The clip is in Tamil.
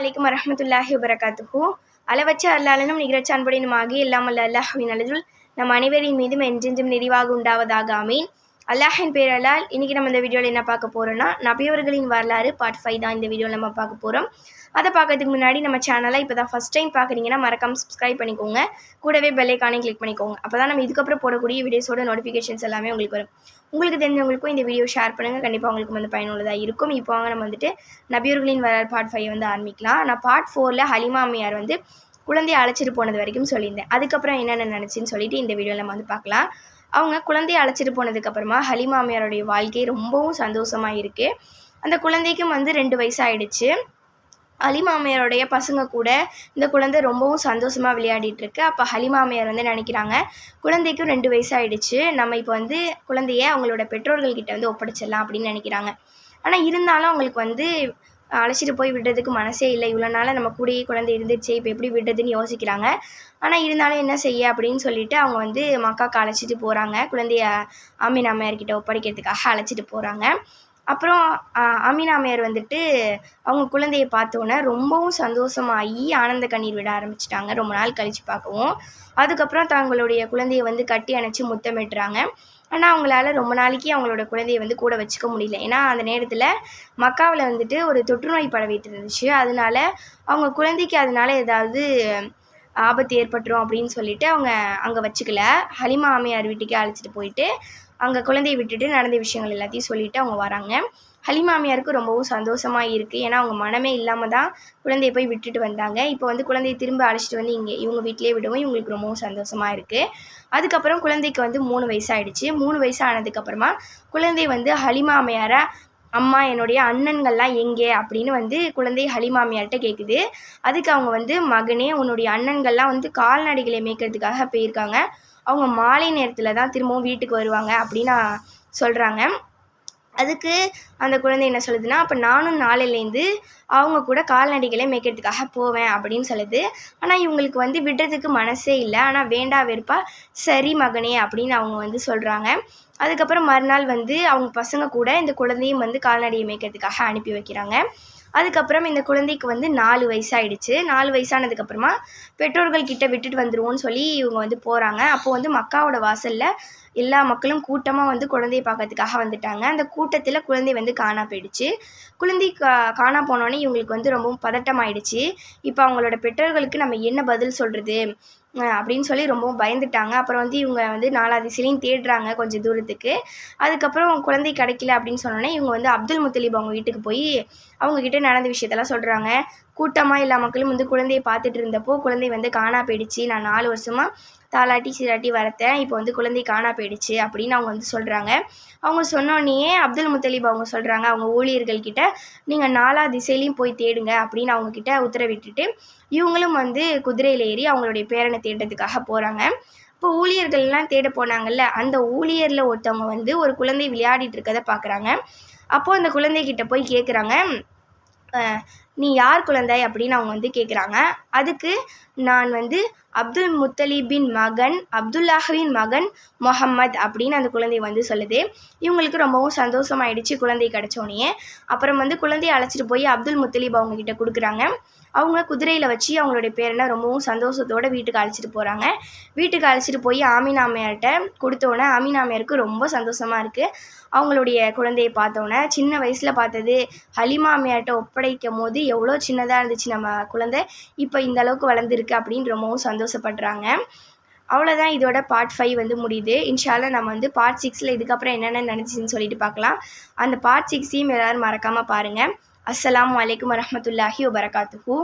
வலைக்கம் வரமத்துல்லாஹி வபரகாத்துஹூ. அளவற்ற அல்லாளனும் நிகழ்ச்சி அன்புடனும் ஆகி இல்லாமல் அல்லாஹுவின் அழுதுல் நம் அனைவரின் மீதும் என்றென்றும் நிறைவாக உண்டாவதாக. அமீன் அல்லாஹின் பேரலால் இன்றைக்கி நம்ம இந்த வீடியோவில் என்ன பார்க்க போகிறோன்னா நபியவர்களின் வரலாறு பார்ட் ஃபைவ் தான் இந்த வீடியோவில் நம்ம பார்க்க போகிறோம் அதை பார்க்கறதுக்கு முன்னாடி நம்ம சேனலை இப்போ தான் ஃபஸ்ட் டைம் பார்க்குறீங்கன்னா மறக்காமல் சப்ஸ்கிரைப் பண்ணிக்கோங்க. கூடவே பெல்லைக்கானே கிளிக் பண்ணிக்கோங்க. அப்போ தான் நம்ம இதுக்கப்புறம் போடக்கூடிய வீடியோஸோட நோட்டிஃபிகேஷன்ஸ் எல்லாமே உங்களுக்கு வரும். உங்களுக்கு தெரிஞ்சவங்களுக்கும் இந்த வீடியோ ஷேர் பண்ணுங்கள் கண்டிப்பாக உங்களுக்கு வந்து பயனுள்ளதாக இருக்கும். இப்போ வாங்க நம்ம வந்துட்டு நபியர்களின் வரலாறு பார்ட் ஃபைவ் வந்து ஆரம்பிக்கலாம். நான் பார்ட் ஃபோரில் ஹலிமா அம்மையார் வந்து குழந்தையை அழைச்சிட்டு போனது வரைக்கும் சொல்லியிருந்தேன். அதுக்கப்புறம் என்னென்ன நினச்சின்னு சொல்லிட்டு இந்த வீடியோவில் நம்ம வந்து பார்க்கலாம். அவங்க குழந்தையை அழைச்சிட்டு போனதுக்கப்புறமா ஹலிமாமியாருடைய வாழ்க்கை ரொம்பவும் சந்தோஷமாக இருக்குது அந்த குழந்தைக்கும் வந்து ரெண்டு வயசாகிடுச்சு ஆயிடுச்சு. பசங்க கூட இந்த குழந்தை ரொம்பவும் சந்தோஷமாக விளையாடிட்டு இருக்கு. அப்போ ஹலிமாமியார் வந்து நினைக்கிறாங்க குழந்தைக்கும் ரெண்டு வயசு நம்ம இப்போ வந்து குழந்தைய அவங்களோட பெற்றோர்கள்கிட்ட வந்து ஒப்படைச்சிடலாம் அப்படின்னு நினைக்கிறாங்க. ஆனால் இருந்தாலும் அவங்களுக்கு வந்து அழைச்சிட்டு போய் விடுறதுக்கு மனசே இல்லை. இவ்வளோ நாளாக நம்ம கூடயே குழந்தை இருந்துச்சு இப்போ எப்படி விடுறதுன்னு யோசிக்கிறாங்க. ஆனால் இருந்தாலும் என்ன செய்ய அப்படின்னு சொல்லிட்டு அவங்க வந்து மக்காவுக்கு அழைச்சிட்டு போகிறாங்க குழந்தைய ஆமீன் அம்மையார்கிட்ட ஒப்படைக்கிறதுக்காக அழைச்சிட்டு போகிறாங்க அப்புறம் அமீனா வந்துட்டு அவங்க குழந்தைய பார்த்தோன்னே ரொம்பவும் சந்தோஷமாகி ஆனந்த கண்ணீர் விட ஆரம்பிச்சிட்டாங்க. ரொம்ப நாள் கழித்து பார்க்கவும். அதுக்கப்புறம் தங்களுடைய குழந்தையை வந்து கட்டி அணைச்சி முத்தமிட்டுறாங்க. ஆனால் அவங்களால ரொம்ப நாளைக்கு அவங்களோட குழந்தைய வந்து கூட வச்சுக்க முடியல. ஏன்னா அந்த நேரத்தில் மக்காவில் வந்துட்டு ஒரு தொற்றுநோய் பரவிட்டு இருந்துச்சு. அதனால அவங்க குழந்தைக்கு அதனால ஏதாவது ஆபத்து ஏற்பட்டுரும் அப்படின்னு சொல்லிட்டு அவங்க அங்கே வச்சுக்கல. ஹலிமா அம்மையார் வீட்டுக்கே அழைச்சிட்டு போயிட்டு அங்கே குழந்தையை விட்டுட்டு நடந்த விஷயங்கள் எல்லாத்தையும் சொல்லிவிட்டு அவங்க வராங்க. ஹலிமாமியாருக்கு ரொம்பவும் சந்தோஷமாக இருக்குது ஏன்னா அவங்க மனமே இல்லாமல் தான் குழந்தையை போய் விட்டுட்டு வந்தாங்க. இப்போ வந்து குழந்தையை திரும்ப அழைச்சிட்டு வந்து இங்கே இவங்க வீட்டிலே விடவும் இவங்களுக்கு ரொம்பவும் சந்தோஷமாக இருக்குது அதுக்கப்புறம் குழந்தைக்கு வந்து மூணு வயசாகிடுச்சு மூணு வயசு ஆனதுக்கப்புறமா குழந்தை வந்து ஹலிமாமையாரை அம்மா என்னுடைய அண்ணன்கள்லாம் எங்கே அப்படின்னு வந்து குழந்தை ஹலிமாமியார்கிட்ட கேட்குது அதுக்கு அவங்க வந்து மகனே உன்னுடைய அண்ணன்கள்லாம் வந்து கால்நடைகளை மேய்க்கிறதுக்காக போயிருக்காங்க. அவங்க மாலை நேரத்தில் தான் திரும்பவும் வீட்டுக்கு வருவாங்க அப்படின்னு சொல்கிறாங்க அதுக்கு அந்த குழந்தை என்ன சொல்லுதுன்னா அப்போ நானும் நாளையிலேருந்து அவங்க கூட கால்நடைகளை மேய்க்கிறதுக்காக போவேன் அப்படின்னு சொல்லுது. ஆனால் இவங்களுக்கு வந்து விடுறதுக்கு மனசே இல்லை. ஆனால் வேண்டா வெறுப்பா சரி மகனே அப்படின்னு அவங்க வந்து சொல்கிறாங்க அதுக்கப்புறம் மறுநாள் வந்து அவங்க பசங்க கூட இந்த குழந்தையும் வந்து கால்நடையை மேய்க்கிறதுக்காக அனுப்பி வைக்கிறாங்க. அதுக்கப்புறம் இந்த குழந்தைக்கு வந்து நாலு வயசாயிடுச்சு. நாலு வயசானதுக்கப்புறமா பெற்றோர்கள் கிட்ட விட்டுட்டு வந்துடுவோன்னு சொல்லி இவங்க வந்து போகிறாங்க அப்போது வந்து மக்காவோட வாசலில் எல்லா மக்களும் கூட்டமாக வந்து குழந்தையை பார்க்கறதுக்காக வந்துட்டாங்க. அந்த கூட்டத்தில் குழந்தை வந்து காணா போயிடுச்சு. குழந்தை கா காணா போனோடனே இவங்களுக்கு வந்து ரொம்பவும் பதட்டமாயிடுச்சு. இப்போ அவங்களோட பெற்றோர்களுக்கு நம்ம என்ன பதில் சொல்கிறது அப்படின்னு சொல்லி ரொம்பவும் பயந்துட்டாங்க. அப்புறம் வந்து இவங்க வந்து நாலா திசையிலையும் தேடுறாங்க கொஞ்சம் தூரத்துக்கு. அதுக்கப்புறம் குழந்தை கிடைக்கல அப்படின்னு சொன்னோன்னே இவங்க வந்து அப்துல் முத்தலீப் அவங்க வீட்டுக்கு போய் அவங்கக்கிட்ட நடந்த விஷயத்தெல்லாம் சொல்கிறாங்க கூட்டமாக எல்லா மக்களும் வந்து குழந்தைய பார்த்துட்டு இருந்தப்போ குழந்தை வந்து காணா போயிடுச்சு. நான் நாலு வருஷமாக தாளாட்டி சீராட்டி வரத்தேன் இப்போ வந்து குழந்தை காணா போயிடுச்சு அப்படின்னு அவங்க வந்து சொல்கிறாங்க அவங்க சொன்னோடனே அப்துல் முத்தலீப் அவங்க சொல்கிறாங்க அவங்க ஊழியர்கள்கிட்ட நீங்கள் நாலா திசையிலையும் போய் தேடுங்க அப்படின்னு அவங்கக்கிட்ட உத்தரவிட்டுட்டு இவங்களும் வந்து குதிரையில் ஏறி அவங்களுடைய பேரனை தேடுறதுக்காக போகிறாங்க இப்போ ஊழியர்கள்லாம் தேட போனாங்கல்ல அந்த ஊழியரில் ஒருத்தவங்க வந்து ஒரு குழந்தை விளையாடிட்டு இருக்கதை பார்க்குறாங்க அப்போது அந்த குழந்தைகிட்ட போய் கேட்குறாங்க நீ யார் குழந்தை அப்படின்னு அவங்க வந்து கேட்குறாங்க அதுக்கு நான் வந்து அப்துல் முத்தலீபின் மகன் அப்துல்லாஹவின் மகன் முகம்மத் அப்படின்னு அந்த குழந்தை வந்து சொல்லுது. இவங்களுக்கு ரொம்பவும் சந்தோஷமாயிடுச்சு குழந்தை கிடச்சோடனே அப்புறம் வந்து குழந்தையை அழைச்சிட்டு போய் அப்துல் முத்தலீப் அவங்கக்கிட்ட கொடுக்குறாங்க. அவங்க குதிரையில் வச்சு அவங்களுடைய பேரனை ரொம்பவும் சந்தோஷத்தோடு வீட்டுக்கு அழைச்சிட்டு போகிறாங்க வீட்டுக்கு அழைச்சிட்டு போய் ஆமினாமையார்கிட்ட கொடுத்தோன்னே ஆமினாமையாருக்கு ரொம்ப சந்தோஷமாக இருக்குது அவங்களுடைய குழந்தையை பார்த்தோன்னே சின்ன வயசில் பார்த்தது ஹலிமா அம்மையார்கிட்ட ஒப்படைக்கும் போது எவ்வளோ சின்னதாக இருந்துச்சு நம்ம குழந்தை இப்போ இந்த அளவுக்கு வளர்ந்துருக்கு அப்படின்னு ரொம்பவும் சந்தோஷப்படுறாங்க. அவ்வளோதான் இதோட பார்ட் ஃபைவ் வந்து முடியுது. இன்ஷால நம்ம வந்து பார்ட் சிக்ஸில் இதுக்கப்புறம் என்னென்ன நினச்சின்னு சொல்லிட்டு பார்க்கலாம். அந்த பார்ட் சிக்ஸையும் எல்லோரும் மறக்காமல் பாருங்கள் அஸ்லாம் வலைக்கம் வரமத்துல்லாஹி வபரகாத்துஹூ.